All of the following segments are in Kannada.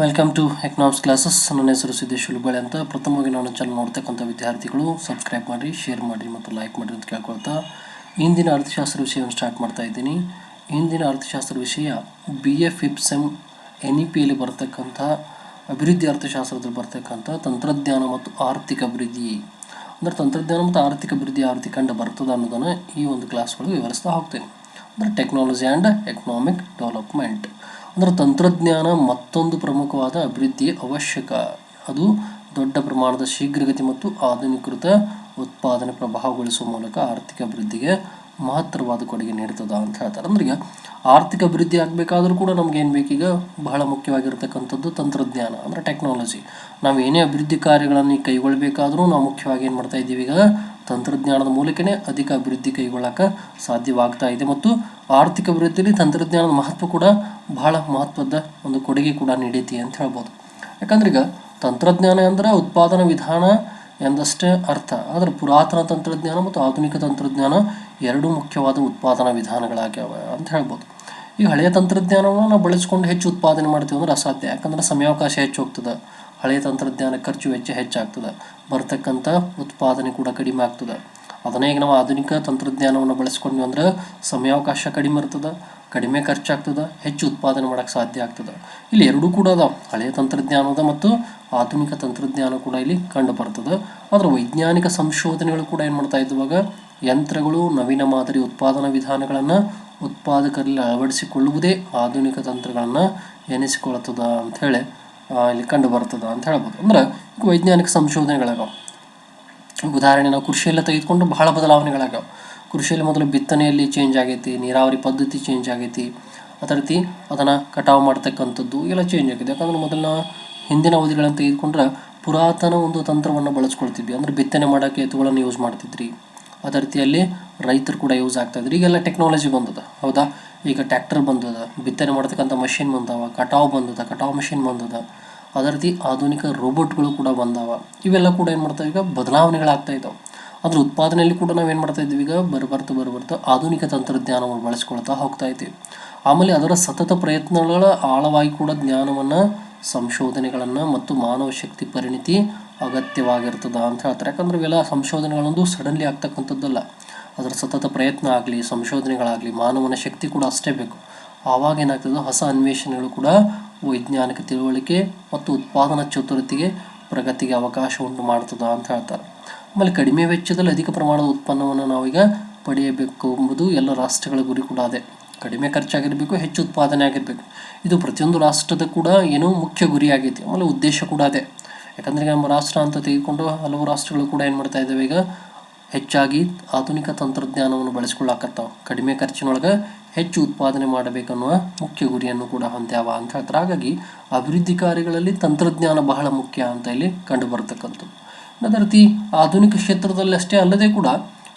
ವೆಲ್ಕಮ್ ಟು ಎಕನಾಮಿಕ್ಸ್ ಕ್ಲಾಸಸ್ ನನ್ನ ಹೆಸರು ಸಿದ್ದೇಶ್ ಹುಲ್ಬಳೆ ಅಂತ. ಪ್ರಥಮವಾಗಿ ನಾನು ಚಾನಲ್ ನೋಡ್ತಕ್ಕಂಥ ವಿದ್ಯಾರ್ಥಿಗಳು ಸಬ್ಸ್ಕ್ರೈಬ್ ಮಾಡಿ ಶೇರ್ ಮಾಡಿ ಮತ್ತು ಲೈಕ್ ಮಾಡಿ ಅಂತ ಕೇಳ್ಕೊಳ್ತಾ ಇಂದಿನ ಅರ್ಥಶಾಸ್ತ್ರ ವಿಷಯವನ್ನು ಸ್ಟಾರ್ಟ್ ಮಾಡ್ತಾ ಇದ್ದೀನಿ. ಇಂದಿನ ಅರ್ಥಶಾಸ್ತ್ರ ವಿಷಯ ಬಿ ಎಫ್ ಇಪ್ಸೆಮ್ ಎನ್ ಇ ಪಿಯಲ್ಲಿ ಬರ್ತಕ್ಕಂಥ ಅಭಿವೃದ್ಧಿ ಅರ್ಥಶಾಸ್ತ್ರದಲ್ಲಿ ಬರ್ತಕ್ಕಂಥ ತಂತ್ರಜ್ಞಾನ ಮತ್ತು ಆರ್ಥಿಕ ಅಭಿವೃದ್ಧಿ. ಅಂದರೆ ತಂತ್ರಜ್ಞಾನ ಮತ್ತು ಆರ್ಥಿಕ ಅಭಿವೃದ್ಧಿ ರೀತಿ ಕಂಡು ಬರ್ತದೆ ಅನ್ನೋದನ್ನು ಈ ಒಂದು ಕ್ಲಾಸ್ಗಳು ವಿವರಿಸ್ತಾ ಹೋಗ್ತೇನೆ. ಅಂದರೆ ಟೆಕ್ನಾಲಜಿ ಆ್ಯಂಡ್ ಎಕನಾಮಿಕ್ ಡೆವಲಪ್ಮೆಂಟ್ ಅಂದರೆ ತಂತ್ರಜ್ಞಾನ ಮತ್ತೊಂದು ಪ್ರಮುಖವಾದ ಅಭಿವೃದ್ಧಿ ಅವಶ್ಯಕ. ಅದು ದೊಡ್ಡ ಪ್ರಮಾಣದ ಶೀಘ್ರಗತಿ ಮತ್ತು ಆಧುನೀಕೃತ ಉತ್ಪಾದನೆ ಪ್ರಭಾವಗೊಳಿಸುವ ಮೂಲಕ ಆರ್ಥಿಕ ಅಭಿವೃದ್ಧಿಗೆ ಮಹತ್ತರವಾದ ಕೊಡುಗೆ ನೀಡ್ತದ ಅಂತ ಹೇಳ್ತಾರೆ. ಅಂದ್ರೆ ಈಗ ಆರ್ಥಿಕ ಅಭಿವೃದ್ಧಿ ಆಗಬೇಕಾದ್ರೂ ಕೂಡ ನಮ್ಗೆ ಏನು ಬೇಕೀಗ? ಬಹಳ ಮುಖ್ಯವಾಗಿರ್ತಕ್ಕಂಥದ್ದು ತಂತ್ರಜ್ಞಾನ ಅಂದರೆ ಟೆಕ್ನಾಲಜಿ ನಾವು ಏನೇ ಅಭಿವೃದ್ಧಿ ಕಾರ್ಯಗಳನ್ನು ಕೈಗೊಳ್ಳಬೇಕಾದ್ರೂ ನಾವು ಮುಖ್ಯವಾಗಿ ಏನು ಮಾಡ್ತಾ ಇದ್ದೀವಿ ಈಗ? ತಂತ್ರಜ್ಞಾನದ ಮೂಲಕನೇ ಅಧಿಕ ಅಭಿವೃದ್ಧಿ ಕೈಗೊಳ್ಳಕ್ಕೆ ಸಾಧ್ಯವಾಗ್ತಾ ಇದೆ. ಮತ್ತು ಆರ್ಥಿಕ ಅಭಿವೃದ್ಧಿಯಲ್ಲಿ ತಂತ್ರಜ್ಞಾನದ ಮಹತ್ವ ಕೂಡ ಬಹಳ ಮಹತ್ವದ ಒಂದು ಕೊಡುಗೆ ಕೂಡ ನೀಡೈತಿ ಅಂತ ಹೇಳ್ಬೋದು. ಯಾಕಂದ್ರೆ ಈಗ ತಂತ್ರಜ್ಞಾನ ಅಂದ್ರೆ ಉತ್ಪಾದನಾ ವಿಧಾನ ಎಂದಷ್ಟೇ ಅರ್ಥ, ಆದರೆ ಪುರಾತನ ತಂತ್ರಜ್ಞಾನ ಮತ್ತು ಆಧುನಿಕ ತಂತ್ರಜ್ಞಾನ ಎರಡೂ ಮುಖ್ಯವಾದ ಉತ್ಪಾದನಾ ವಿಧಾನಗಳಾಗ್ಯಾವ ಅಂತ ಹೇಳ್ಬೋದು. ಈ ಹಳೆಯ ತಂತ್ರಜ್ಞಾನವನ್ನು ನಾವು ಬಳಸ್ಕೊಂಡು ಹೆಚ್ಚು ಉತ್ಪಾದನೆ ಮಾಡ್ತೀವಿ ಅಂದ್ರೆ ಅಸಾಧ್ಯ, ಯಾಕಂದ್ರೆ ಸಮಯಾವಕಾಶ ಹೆಚ್ಚು ಹೋಗ್ತದೆ. ಹಳೆಯ ತಂತ್ರಜ್ಞಾನ ಖರ್ಚು ವೆಚ್ಚ ಹೆಚ್ಚಾಗ್ತದೆ ಬರ್ತಕ್ಕಂಥ ಉತ್ಪಾದನೆ ಕೂಡ ಕಡಿಮೆ ಆಗ್ತದೆ. ಅದನ್ನೇ ಈಗ ನಾವು ಆಧುನಿಕ ತಂತ್ರಜ್ಞಾನವನ್ನು ಬಳಸ್ಕೊಂಡ್ವಿ ಅಂದ್ರೆ ಸಮಯಾವಕಾಶ ಕಡಿಮೆ ಇರ್ತದೆ, ಕಡಿಮೆ ಖರ್ಚಾಗ್ತದೆ, ಹೆಚ್ಚು ಉತ್ಪಾದನೆ ಮಾಡೋಕ್ಕೆ ಸಾಧ್ಯ ಆಗ್ತದೆ. ಇಲ್ಲಿ ಎರಡೂ ಕೂಡ ಅದಾವ. ಹಳೆಯ ತಂತ್ರಜ್ಞಾನದ ಮತ್ತು ಆಧುನಿಕ ತಂತ್ರಜ್ಞಾನ ಕೂಡ ಇಲ್ಲಿ ಕಂಡು ಬರ್ತದೆ. ಆದರೆ ವೈಜ್ಞಾನಿಕ ಸಂಶೋಧನೆಗಳು ಕೂಡ ಏನು ಮಾಡ್ತಾ ಇದ್ವಾಗ ಯಂತ್ರಗಳು, ನವೀನ ಮಾದರಿ ಉತ್ಪಾದನಾ ವಿಧಾನಗಳನ್ನು ಉತ್ಪಾದಕರಲ್ಲಿ ಅಳವಡಿಸಿಕೊಳ್ಳುವುದೇ ಆಧುನಿಕ ತಂತ್ರಗಳನ್ನು ಎನಿಸಿಕೊಳ್ಳುತ್ತದ ಅಂಥೇಳಿ ಇಲ್ಲಿ ಕಂಡು ಬರ್ತದ ಅಂತ ಹೇಳ್ಬೋದು. ಅಂದ್ರೆ ವೈಜ್ಞಾನಿಕ ಸಂಶೋಧನೆಗಳಾಗವ ಉದಾಹರಣೆ ನಾವು ಕೃಷಿಯಲ್ಲೇ ತೆಗೆದುಕೊಂಡು ಬಹಳ ಬದಲಾವಣೆಗಳಾಗ್ಯಾವ. ಕೃಷಿಯಲ್ಲಿ ಮೊದಲು ಬಿತ್ತನೆಯಲ್ಲಿ ಚೇಂಜ್ ಆಗೈತಿ, ನೀರಾವರಿ ಪದ್ಧತಿ ಚೇಂಜ್ ಆಗೈತಿ ಅದೇ ರೀತಿ ಅದನ್ನು ಕಟಾವು ಮಾಡ್ತಕ್ಕಂಥದ್ದು ಎಲ್ಲ ಚೇಂಜ್ ಆಗಿದೆ. ಯಾಕಂದ್ರೆ ಮೊದಲಿನ ಹಿಂದಿನ ಅವಧಿಗಳನ್ನು ತೆಗೆದುಕೊಂಡ್ರೆ ಪುರಾತನ ಒಂದು ತಂತ್ರವನ್ನು ಬಳಸ್ಕೊಳ್ತಿದ್ವಿ. ಅಂದರೆ ಬಿತ್ತನೆ ಮಾಡೋಕ್ಕೆ ಎತ್ತುಗಳನ್ನು ಯೂಸ್ ಮಾಡ್ತಿದ್ರಿ. ಅದೇ ರೀತಿಯಲ್ಲಿ ರೈತರು ಕೂಡ ಯೂಸ್ ಆಗ್ತಾ ಇದ್ರು. ಈಗೆಲ್ಲ ಟೆಕ್ನಾಲಜಿ ಬಂದದ. ಹೌದಾ? ಈಗ ಟ್ಯಾಕ್ಟರ್ ಬಂದದ, ಬಿತ್ತನೆ ಮಾಡ್ತಕ್ಕಂಥ ಮಷಿನ್ ಬಂದವ, ಕಟಾವು ಬಂದದ, ಕಟಾವು ಮಷಿನ್ ಬಂದದ. ಅದೇ ರೀತಿ ಆಧುನಿಕ ರೋಬೋಟ್ಗಳು ಕೂಡ ಬಂದಾವ. ಇವೆಲ್ಲ ಕೂಡ ಏನು ಮಾಡ್ತಾವೆ ಈಗ ಬದಲಾವಣೆಗಳಾಗ್ತಾ ಇದ್ದಾವೆ ಅದ್ರ ಉತ್ಪಾದನೆಯಲ್ಲಿ ಕೂಡ ನಾವು ಏನು ಮಾಡ್ತಾ ಇದ್ದೀವಿ ಈಗ ಬರಬರ್ತಾ ಬರಬರ್ತಾ ಆಧುನಿಕ ತಂತ್ರಜ್ಞಾನವನ್ನು ಬಳಸ್ಕೊಳ್ತಾ ಹೋಗ್ತಾ ಇದ್ದೀವಿ ಆಮೇಲೆ ಅದರ ಸತತ ಪ್ರಯತ್ನಗಳ ಆಳವಾಗಿ ಕೂಡ ಜ್ಞಾನವನ್ನು, ಸಂಶೋಧನೆಗಳನ್ನು ಮತ್ತು ಮಾನವ ಶಕ್ತಿ ಪರಿಣಿತಿ ಅಗತ್ಯವಾಗಿರ್ತದ ಅಂತ ಹೇಳ್ತಾರೆ. ಯಾಕಂದ್ರೆ ಇವೆಲ್ಲ ಸಂಶೋಧನೆಗಳೊಂದು ಸಡನ್ಲಿ ಆಗ್ತಕ್ಕಂಥದ್ದಲ್ಲ. ಅದರ ಸತತ ಪ್ರಯತ್ನ ಆಗಲಿ, ಸಂಶೋಧನೆಗಳಾಗಲಿ, ಮಾನವನ ಶಕ್ತಿ ಕೂಡ ಅಷ್ಟೇ ಬೇಕು. ಆವಾಗ ಏನಾಗ್ತದೋ ಹೊಸ ಅನ್ವೇಷಣೆಗಳು ಕೂಡ ವೈಜ್ಞಾನಿಕ ತಿಳುವಳಿಕೆ ಮತ್ತು ಉತ್ಪಾದನಾ ಚತುರತೆಗೆ ಪ್ರಗತಿಗೆ ಅವಕಾಶ ಉಂಟು ಮಾಡ್ತದ ಅಂತ ಹೇಳ್ತಾರೆ. ಆಮೇಲೆ ಕಡಿಮೆ ವೆಚ್ಚದಲ್ಲಿ ಅಧಿಕ ಪ್ರಮಾಣದ ಉತ್ಪನ್ನವನ್ನು ನಾವೀಗ ಪಡೆಯಬೇಕು ಎಂಬುದು ಎಲ್ಲ ರಾಷ್ಟ್ರಗಳ ಗುರಿ ಕೂಡ ಅದೇ. ಕಡಿಮೆ ಖರ್ಚಾಗಿರಬೇಕು, ಹೆಚ್ಚು ಉತ್ಪಾದನೆ ಆಗಿರಬೇಕು. ಇದು ಪ್ರತಿಯೊಂದು ರಾಷ್ಟ್ರದ ಕೂಡ ಏನೋ ಮುಖ್ಯ ಗುರಿ ಆಗೈತಿ. ಆಮೇಲೆ ಉದ್ದೇಶ ಕೂಡ ಅದೇ. ಯಾಕಂದರೆ ನಮ್ಮ ರಾಷ್ಟ್ರ ಅಂತ ತೆಗೆದುಕೊಂಡು ಹಲವು ರಾಷ್ಟ್ರಗಳು ಕೂಡ ಏನು ಮಾಡ್ತಾ ಇದ್ದಾವೆ ಈಗ ಹೆಚ್ಚಾಗಿ ಆಧುನಿಕ ತಂತ್ರಜ್ಞಾನವನ್ನು ಬಳಸ್ಕೊಳ್ಳಾಕತ್ತಾವ. ಕಡಿಮೆ ಖರ್ಚಿನೊಳಗೆ ಹೆಚ್ಚು ಉತ್ಪಾದನೆ ಮಾಡಬೇಕನ್ನುವ ಮುಖ್ಯ ಗುರಿಯನ್ನು ಕೂಡ ಹೊಂದ್ಯಾವ ಅಂತ ಹೇಳ್ತಾರೆ. ಹಾಗಾಗಿ ಅಭಿವೃದ್ಧಿ ಕಾರ್ಯಗಳಲ್ಲಿ ತಂತ್ರಜ್ಞಾನ ಬಹಳ ಮುಖ್ಯ ಅಂತ ಇಲ್ಲಿ ಕಂಡು ಬರ್ತಕ್ಕಂಥದ್ದು ಅದೇ ರೀತಿ ಆಧುನಿಕ ಕ್ಷೇತ್ರದಲ್ಲಿ ಅಷ್ಟೇ ಅಲ್ಲದೆ ಕೂಡ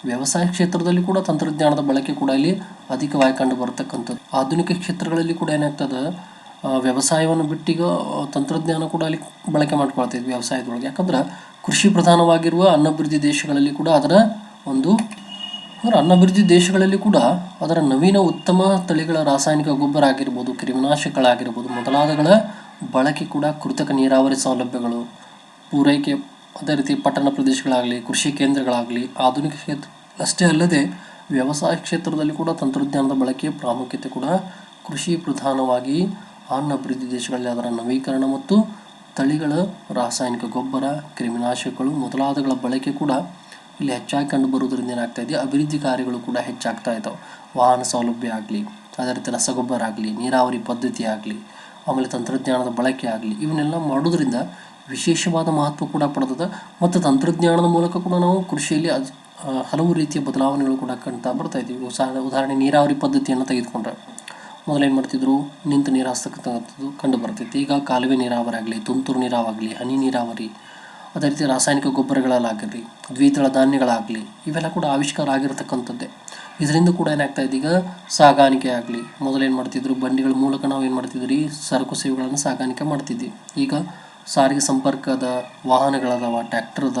ವ್ಯವಸಾಯ ಕ್ಷೇತ್ರದಲ್ಲಿ ಕೂಡ ತಂತ್ರಜ್ಞಾನದ ಬಳಕೆ ಕೂಡ ಇಲ್ಲಿ ಅಧಿಕವಾಗಿ ಕಂಡು ಬರ್ತಕ್ಕಂಥದ್ದು ಆಧುನಿಕ ಕ್ಷೇತ್ರಗಳಲ್ಲಿ ಕೂಡ ಏನಾಗ್ತದೆ? ವ್ಯವಸಾಯವನ್ನು ಬಿಟ್ಟೀಗ ತಂತ್ರಜ್ಞಾನ ಕೂಡ ಅಲ್ಲಿ ಬಳಕೆ ಮಾಡ್ಕೊಳ್ತಿದ್ವಿ ವ್ಯವಸಾಯದೊಳಗೆ. ಯಾಕಂದ್ರೆ ಕೃಷಿ ಪ್ರಧಾನವಾಗಿರುವ ಅನ್ನಭಿವೃದ್ಧಿ ದೇಶಗಳಲ್ಲಿ ಕೂಡ ಅದರ ಒಂದು ಅನ್ನಭಿವೃದ್ಧಿ ದೇಶಗಳಲ್ಲಿ ಕೂಡ ಅದರ ನವೀನ ಉತ್ತಮ ತಳಿಗಳ ರಾಸಾಯನಿಕ ಗೊಬ್ಬರ ಆಗಿರ್ಬೋದು, ಕ್ರಿಮಿನಾಶಕಗಳಾಗಿರ್ಬೋದು, ಮೊದಲಾದಗಳ ಬಳಕೆ ಕೂಡ ಕೃತಕ ನೀರಾವರಿ ಸೌಲಭ್ಯಗಳು, ಪೂರೈಕೆ ಅದೇ ರೀತಿ ಪಟ್ಟಣ ಪ್ರದೇಶಗಳಾಗಲಿ, ಕೃಷಿ ಕೇಂದ್ರಗಳಾಗಲಿ, ಆಧುನಿಕ ಕ್ಷೇತ್ರ ಅಷ್ಟೇ ಅಲ್ಲದೆ ವ್ಯವಸಾಯ ಕ್ಷೇತ್ರದಲ್ಲಿ ಕೂಡ ತಂತ್ರಜ್ಞಾನದ ಬಳಕೆಯ ಪ್ರಾಮುಖ್ಯತೆ ಕೂಡ ಕೃಷಿ ಪ್ರಧಾನವಾಗಿ ಅನ್ನ ಅಭಿವೃದ್ಧಿ ದೇಶಗಳಲ್ಲಿ ಅದರ ನವೀಕರಣ ಮತ್ತು ತಳಿಗಳ ರಾಸಾಯನಿಕ ಗೊಬ್ಬರ, ಕ್ರಿಮಿನಾಶಕಗಳು ಮೊದಲಾದಗಳ ಬಳಕೆ ಕೂಡ ಇಲ್ಲಿ ಹೆಚ್ಚಾಗಿ ಕಂಡು ಬರುವುದರಿಂದ ಏನಾಗ್ತಾ ಇದೆ? ಅಭಿವೃದ್ಧಿ ಕಾರ್ಯಗಳು ಕೂಡ ಹೆಚ್ಚಾಗ್ತಾ ಇದ್ದಾವೆ ವಾಹನ ಸೌಲಭ್ಯ ಆಗಲಿ ಅದೇ ರೀತಿ ರಸಗೊಬ್ಬರ ಆಗಲಿ, ನೀರಾವರಿ ಪದ್ಧತಿ ಆಗಲಿ, ಆಮೇಲೆ ತಂತ್ರಜ್ಞಾನದ ಬಳಕೆ ಆಗಲಿ, ಇವನ್ನೆಲ್ಲ ಮಾಡೋದ್ರಿಂದ ವಿಶೇಷವಾದ ಮಹತ್ವ ಕೂಡ ಪಡೆದದ ಮತ್ತು ತಂತ್ರಜ್ಞಾನದ ಮೂಲಕ ಕೂಡ ನಾವು ಕೃಷಿಯಲ್ಲಿ ಹಲವು ರೀತಿಯ ಬದಲಾವಣೆಗಳು ಕೂಡ ಕಾಣ್ತಾ ಬರ್ತಾ ಇದ್ದೀವಿ. ಉದಾಹರಣೆ ನೀರಾವರಿ ಪದ್ಧತಿಯನ್ನು ತೆಗೆದುಕೊಂಡ್ರೆ. ಮೊದಲೇನು ಮಾಡ್ತಿದ್ರು? ನಿಂತು ನೀರು ಹಾಸ್ತಕ್ಕಂಥದ್ದು ಕಂಡು ಬರ್ತಿತ್ತು ಈಗ ಕಾಲುವೆ ನೀರಾವರಿ ಆಗಲಿ ತುಂತುರು ನೀರಾವರಿ ಹನಿ ನೀರಾವರಿ, ಅದೇ ರೀತಿ ರಾಸಾಯನಿಕ ಗೊಬ್ಬರಗಳಲ್ಲಾಗಲಿ, ದ್ವಿದಳ ಧಾನ್ಯಗಳಾಗಲಿ, ಇವೆಲ್ಲ ಕೂಡ ಆವಿಷ್ಕಾರ ಆಗಿರತಕ್ಕಂಥದ್ದೇ. ಇದರಿಂದ ಕೂಡ ಏನಾಗ್ತಾ ಇದೆ ಈಗ? ಸಾಗಾಣಿಕೆ ಆಗಲಿ. ಮೊದಲೇನು ಮಾಡ್ತಿದ್ರು? ಬಂಡಿಗಳ ಮೂಲಕ ನಾವು ಏನು ಮಾಡ್ತಿದ್ರಿ? ಸರಕು ಸೇವೆಗಳನ್ನು ಸಾಗಾಣಿಕೆ ಮಾಡ್ತಿದ್ವಿ. ಈಗ ಸಾರಿಗೆ ಸಂಪರ್ಕದ ವಾಹನಗಳದಾವ ಟ್ಯಾಕ್ಟರ್ದ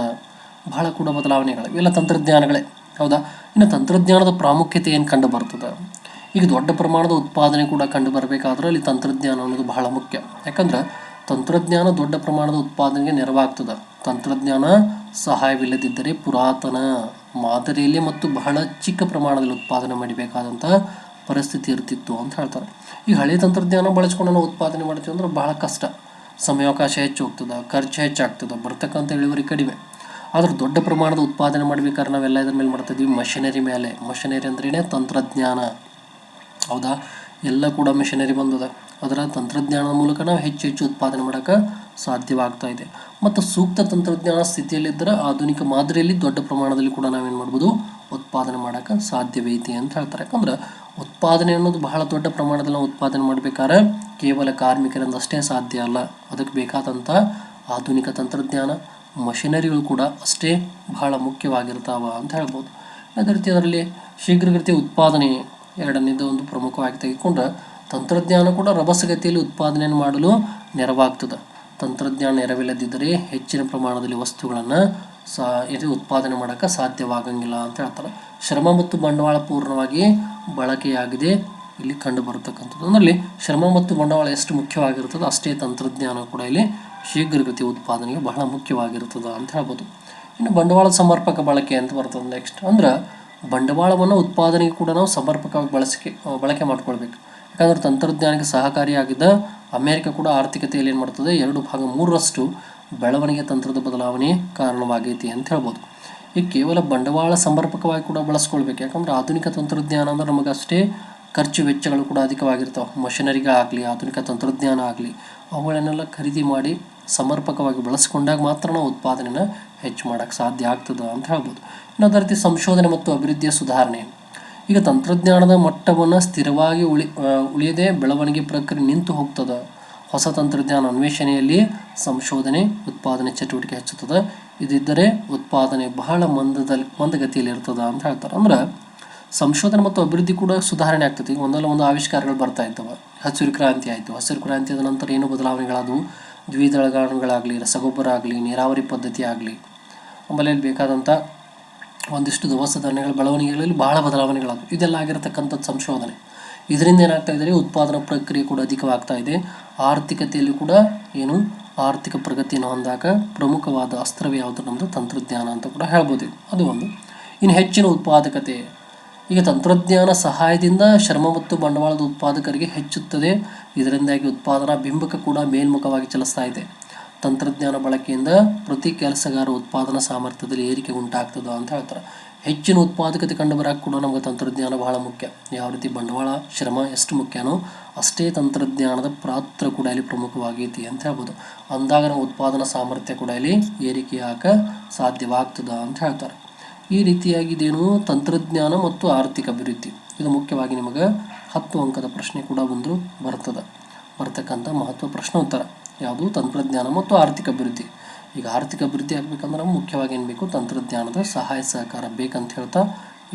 ಬಹಳ ಕೂಡ ಬದಲಾವಣೆಗಳು. ಇವೆಲ್ಲ ತಂತ್ರಜ್ಞಾನಗಳೇ. ಹೌದಾ? ಇನ್ನು ತಂತ್ರಜ್ಞಾನದ ಪ್ರಾಮುಖ್ಯತೆ ಏನು ಕಂಡು ಬರ್ತದೆ? ಈಗ ದೊಡ್ಡ ಪ್ರಮಾಣದ ಉತ್ಪಾದನೆ ಕೂಡ ಕಂಡು ಬರಬೇಕಾದ್ರೆ ಅಲ್ಲಿ ತಂತ್ರಜ್ಞಾನ ಅನ್ನೋದು ಬಹಳ ಮುಖ್ಯ. ಯಾಕಂದ್ರೆ ತಂತ್ರಜ್ಞಾನ ದೊಡ್ಡ ಪ್ರಮಾಣದ ಉತ್ಪಾದನೆಗೆ ನೆರವಾಗ್ತದೆ. ತಂತ್ರಜ್ಞಾನ ಸಹಾಯವಿಲ್ಲದಿದ್ದರೆ ಪುರಾತನ ಮಾದರಿಯಲ್ಲಿ ಮತ್ತು ಬಹಳ ಚಿಕ್ಕ ಪ್ರಮಾಣದಲ್ಲಿ ಉತ್ಪಾದನೆ ಮಾಡಬೇಕಾದಂಥ ಪರಿಸ್ಥಿತಿ ಇರ್ತಿತ್ತು ಅಂತ ಹೇಳ್ತಾರೆ. ಈ ಹಳೆ ತಂತ್ರಜ್ಞಾನ ಬಳಸ್ಕೊಂಡು ನಾವು ಉತ್ಪಾದನೆ ಮಾಡ್ತೀವಿ ಅಂದ್ರೆ ಬಹಳ ಕಷ್ಟ. ಸಮಯಾವಕಾಶ ಹೆಚ್ಚು ಹೋಗ್ತದೆ, ಖರ್ಚು ಹೆಚ್ಚಾಗ್ತದೆ, ಬರ್ತಕ್ಕಂಥ ಇಳುವರಿ ಕಡಿಮೆ. ಆದ್ರೆ ದೊಡ್ಡ ಪ್ರಮಾಣದ ಉತ್ಪಾದನೆ ಮಾಡ್ಬೇಕಾದ್ರೆ ನಾವೆಲ್ಲ ಇದ್ರ ಮೇಲೆ ಮಾಡ್ತಿದ್ವಿ ಮಷಿನರಿ ಮೇಲೆ. ಮಷಿನರಿ ಅಂದ್ರೇನೆ ತಂತ್ರಜ್ಞಾನ. ಹೌದಾ? ಎಲ್ಲ ಕೂಡ ಮಿಷನರಿ ಬಂದದ. ಅದರ ತಂತ್ರಜ್ಞಾನದ ಮೂಲಕ ನಾವು ಹೆಚ್ಚು ಹೆಚ್ಚು ಉತ್ಪಾದನೆ ಮಾಡೋಕ್ಕೆ ಸಾಧ್ಯವಾಗ್ತಾ ಇದೆ. ಮತ್ತು ಸೂಕ್ತ ತಂತ್ರಜ್ಞಾನ ಸ್ಥಿತಿಯಲ್ಲಿದ್ದರೆ ಆಧುನಿಕ ಮಾದರಿಯಲ್ಲಿ ದೊಡ್ಡ ಪ್ರಮಾಣದಲ್ಲಿ ಕೂಡ ನಾವೇನು ಮಾಡ್ಬೋದು? ಉತ್ಪಾದನೆ ಮಾಡೋಕ್ಕೆ ಸಾಧ್ಯವೈತಿ ಅಂತ ಹೇಳ್ತಾರೆ. ಯಾಕಂದ್ರೆ ಉತ್ಪಾದನೆ ಅನ್ನೋದು ಬಹಳ ದೊಡ್ಡ ಪ್ರಮಾಣದಲ್ಲಿ ನಾವು ಉತ್ಪಾದನೆ ಮಾಡಬೇಕಾದ್ರೆ ಕೇವಲ ಕಾರ್ಮಿಕರಿಂದ ಅಷ್ಟೇ ಸಾಧ್ಯ ಅಲ್ಲ. ಅದಕ್ಕೆ ಬೇಕಾದಂಥ ಆಧುನಿಕ ತಂತ್ರಜ್ಞಾನ ಮಷಿನರಿಗಳು ಕೂಡ ಅಷ್ಟೇ ಬಹಳ ಮುಖ್ಯವಾಗಿರ್ತಾವ ಅಂತ ಹೇಳ್ಬೋದು. ಅದೇ ರೀತಿ ಅದರಲ್ಲಿ ಶೀಘ್ರಗತಿ ಉತ್ಪಾದನೆ ಎರಡನೇದು ಒಂದು ಪ್ರಮುಖವಾಗಿ ತೆಗೆದುಕೊಂಡ್ರೆ ತಂತ್ರಜ್ಞಾನ ಕೂಡ ರಭಸಗತಿಯಲ್ಲಿ ಉತ್ಪಾದನೆಯನ್ನು ಮಾಡಲು ನೆರವಾಗ್ತದೆ. ತಂತ್ರಜ್ಞಾನ ನೆರವಿಲ್ಲದಿದ್ದರೆ ಹೆಚ್ಚಿನ ಪ್ರಮಾಣದಲ್ಲಿ ವಸ್ತುಗಳನ್ನು ಸಾ, ಇದು ಉತ್ಪಾದನೆ ಮಾಡೋಕ್ಕೆ ಸಾಧ್ಯವಾಗಂಗಿಲ್ಲ ಅಂತ ಹೇಳ್ತಾರೆ. ಶ್ರಮ ಮತ್ತು ಬಂಡವಾಳ ಪೂರ್ಣವಾಗಿ ಬಳಕೆಯಾಗಿದೆ. ಇಲ್ಲಿ ಕಂಡು ಬರತಕ್ಕಂಥದ್ದು ಅದರಲ್ಲಿ ಶ್ರಮ ಮತ್ತು ಬಂಡವಾಳ ಎಷ್ಟು ಮುಖ್ಯವಾಗಿರ್ತದೆ ಅಷ್ಟೇ ತಂತ್ರಜ್ಞಾನ ಕೂಡ ಇಲ್ಲಿ ಶೀಘ್ರಗತಿ ಉತ್ಪಾದನೆಗೆ ಬಹಳ ಮುಖ್ಯವಾಗಿರ್ತದೆ ಅಂತ ಹೇಳ್ಬೋದು. ಇನ್ನು ಬಂಡವಾಳ ಸಮರ್ಪಕ ಬಳಕೆ ಅಂತ ಬರ್ತದೆ ನೆಕ್ಸ್ಟ್ ಅಂದ್ರೆ ಬಂಡವಾಳವನ್ನು ಉತ್ಪಾದನೆಗೆ ಕೂಡ ನಾವು ಸಮರ್ಪಕವಾಗಿ ಬಳಸಿಕೆ ಬಳಕೆ ಮಾಡ್ಕೊಳ್ಬೇಕು. ಯಾಕಂದ್ರೆ ತಂತ್ರಜ್ಞಾನಕ್ಕೆ ಸಹಕಾರಿಯಾಗಿದ್ದ ಅಮೆರಿಕ ಕೂಡ ಆರ್ಥಿಕತೆಯಲ್ಲಿ ಏನು ಮಾಡ್ತದೆ, ಎರಡು ಭಾಗ ಮೂರರಷ್ಟು ಬೆಳವಣಿಗೆ ತಂತ್ರದ ಬದಲಾವಣೆ ಕಾರಣವಾಗೈತಿ ಅಂತ ಹೇಳ್ಬೋದು. ಈ ಕೇವಲ ಬಂಡವಾಳ ಸಮರ್ಪಕವಾಗಿ ಕೂಡ ಬಳಸ್ಕೊಳ್ಬೇಕು. ಯಾಕಂದ್ರೆ ಆಧುನಿಕ ತಂತ್ರಜ್ಞಾನ ಅಂದ್ರೆ ನಮಗಷ್ಟೇ ಖರ್ಚು ವೆಚ್ಚಗಳು ಕೂಡ ಅಧಿಕವಾಗಿರ್ತಾವೆ. ಮಷಿನರಿಗಳಾಗಲಿ ಆಧುನಿಕ ತಂತ್ರಜ್ಞಾನ ಆಗಲಿ, ಅವುಗಳನ್ನೆಲ್ಲ ಖರೀದಿ ಮಾಡಿ ಸಮರ್ಪಕವಾಗಿ ಬಳಸ್ಕೊಂಡಾಗ ಮಾತ್ರ ನಾವು ಉತ್ಪಾದನೆನ ಹೆಚ್ಚು ಮಾಡೋಕ್ಕೆ ಸಾಧ್ಯ ಆಗ್ತದೆ ಅಂತ ಹೇಳ್ಬೋದು. ಇನ್ನು ಅದೇ ರೀತಿ ಸಂಶೋಧನೆ ಮತ್ತು ಅಭಿವೃದ್ಧಿಯ ಸುಧಾರಣೆ. ಈಗ ತಂತ್ರಜ್ಞಾನದ ಮಟ್ಟವನ್ನು ಸ್ಥಿರವಾಗಿ ಉಳಿ ಉಳಿಯದೆ ಬೆಳವಣಿಗೆ ಪ್ರಕ್ರಿಯೆ ನಿಂತು ಹೋಗ್ತದೆ. ಹೊಸ ತಂತ್ರಜ್ಞಾನ ಅನ್ವೇಷಣೆಯಲ್ಲಿ ಸಂಶೋಧನೆ, ಉತ್ಪಾದನೆ ಚಟುವಟಿಕೆ ಹೆಚ್ಚುತ್ತದೆ. ಇದಿದ್ದರೆ ಉತ್ಪಾದನೆ ಬಹಳ ಮಂದದಲ್ಲಿ ಮಂದಗತಿಯಲ್ಲಿ ಇರ್ತದೆ ಅಂತ ಹೇಳ್ತಾರೆ. ಅಂದ್ರೆ ಸಂಶೋಧನೆ ಮತ್ತು ಅಭಿವೃದ್ಧಿ ಕೂಡ ಸುಧಾರಣೆ ಆಗ್ತದೆ ಈಗ ಒಂದಲ್ಲ ಒಂದು ಆವಿಷ್ಕಾರಗಳು ಬರ್ತಾ ಇರ್ತವೆ. ಹಸಿರು ಕ್ರಾಂತಿ ಆಯಿತು. ಹಸಿರು ಕ್ರಾಂತಿಯಾದ ನಂತರ ಏನು ಬದಲಾವಣೆಗಳಾದವು? ದ್ವಿದಳಗಳಾಗಲಿ ರಸಗೊಬ್ಬರ ಆಗಲಿ, ನೀರಾವರಿ ಪದ್ಧತಿ ಆಗಲಿ. ಆಮೇಲೆ ಬೇಕಾದಂಥ ಒಂದಿಷ್ಟು ದವಸ ಧಾನ್ಯಗಳ ಬೆಳವಣಿಗೆಗಳಲ್ಲಿ ಬಹಳ ಬದಲಾವಣೆಗಳಾದವು. ಇದೆಲ್ಲ ಆಗಿರತಕ್ಕಂಥದ್ದು ಸಂಶೋಧನೆ. ಇದರಿಂದ ಏನಾಗ್ತಾ ಇದೆ ಉತ್ಪಾದನಾ ಪ್ರಕ್ರಿಯೆ ಕೂಡ ಅಧಿಕವಾಗ್ತಾ ಇದೆ. ಆರ್ಥಿಕತೆಯಲ್ಲಿ ಕೂಡ ಏನು? ಆರ್ಥಿಕ ಪ್ರಗತಿಯನ್ನು ಹೊಂದಾಗ ಪ್ರಮುಖವಾದ ಅಸ್ತ್ರವೇ ಯಾವುದು ನಮ್ಮದು ತಂತ್ರಜ್ಞಾನ ಅಂತ ಕೂಡ ಹೇಳ್ಬೋದು. ಅದು ಒಂದು. ಇನ್ನು ಹೆಚ್ಚಿನ ಉತ್ಪಾದಕತೆ. ಈಗ ತಂತ್ರಜ್ಞಾನ ಸಹಾಯದಿಂದ ಶ್ರಮ ಮತ್ತು ಬಂಡವಾಳದ ಉತ್ಪಾದಕರಿಗೆ ಹೆಚ್ಚುತ್ತದೆ. ಇದರಿಂದಾಗಿ ಉತ್ಪಾದನಾ ಬಿಂಬಕ ಕೂಡ ಮೇಲ್ಮುಖವಾಗಿ ಚಲಿಸ್ತಾ ಇದೆ. ತಂತ್ರಜ್ಞಾನ ಬಳಕೆಯಿಂದ ಪ್ರತಿ ಕೆಲಸಗಾರ ಉತ್ಪಾದನಾ ಸಾಮರ್ಥ್ಯದಲ್ಲಿ ಏರಿಕೆ ಉಂಟಾಗ್ತದೆ ಅಂತ ಹೇಳ್ತಾರೆ. ಹೆಚ್ಚಿನ ಉತ್ಪಾದಕತೆ ಕಂಡು ಬರಕ್ಕೆ ಕೂಡ ನಮಗೆ ತಂತ್ರಜ್ಞಾನ ಬಹಳ ಮುಖ್ಯ. ಯಾವ ರೀತಿ ಬಂಡವಾಳ, ಶ್ರಮ ಎಷ್ಟು ಮುಖ್ಯನೋ ಅಷ್ಟೇ ತಂತ್ರಜ್ಞಾನದ ಪಾತ್ರ ಕೂಡ ಇಲ್ಲಿ ಪ್ರಮುಖವಾಗೈತಿ ಅಂತ ಹೇಳ್ಬೋದು. ಅಂದಾಗ ನಮ್ಮ ಉತ್ಪಾದನಾ ಸಾಮರ್ಥ್ಯ ಕೂಡ ಇಲ್ಲಿ ಏರಿಕೆಯಾಗ ಸಾಧ್ಯವಾಗ್ತದ ಅಂತ ಹೇಳ್ತಾರೆ. ಈ ರೀತಿಯಾಗಿದೇನು ತಂತ್ರಜ್ಞಾನ ಮತ್ತು ಆರ್ಥಿಕ ಅಭಿವೃದ್ಧಿ. ಇದು ಮುಖ್ಯವಾಗಿ ನಿಮಗೆ ಹತ್ತು ಅಂಕದ ಪ್ರಶ್ನೆ ಕೂಡ ಬಂದರೂ ಬರ್ತದೆ. ಬರ್ತಕ್ಕಂಥ ಮಹತ್ವ ಪ್ರಶ್ನೋತ್ತರ. ಯಾವುದು? ತಂತ್ರಜ್ಞಾನ ಮತ್ತು ಆರ್ಥಿಕ ಅಭಿವೃದ್ಧಿ. ಈಗ ಆರ್ಥಿಕ ಅಭಿವೃದ್ಧಿ ಆಗಬೇಕಂದ್ರೆ ಮುಖ್ಯವಾಗಿ ಏನು ಬೇಕು? ತಂತ್ರಜ್ಞಾನದ ಸಹಾಯ ಸಹಕಾರ ಬೇಕಂತ ಹೇಳ್ತಾ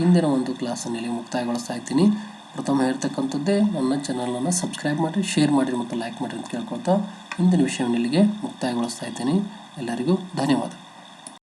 ಇಂದಿನ ಒಂದು ಕ್ಲಾಸನ್ನು ಇಲ್ಲಿ ಮುಕ್ತಾಯಗೊಳಿಸ್ತಾ ಇದ್ದೀನಿ. ಪ್ರಥಮ ಹೇಳ್ತಕ್ಕಂಥದ್ದೇ, ನನ್ನ ಚಾನಲನ್ನು ಸಬ್ಸ್ಕ್ರೈಬ್ ಮಾಡಿ ಶೇರ್ ಮಾಡಿರಿ ಮತ್ತು ಲೈಕ್ ಮಾಡಿರಿ ಅಂತ ಕೇಳ್ಕೊಳ್ತಾ ಇಂದಿನ ವಿಷಯವನ್ನು ಇಲ್ಲಿಗೆ ಮುಕ್ತಾಯಗೊಳಿಸ್ತಾ ಇದ್ದೀನಿ. ಎಲ್ಲರಿಗೂ ಧನ್ಯವಾದ.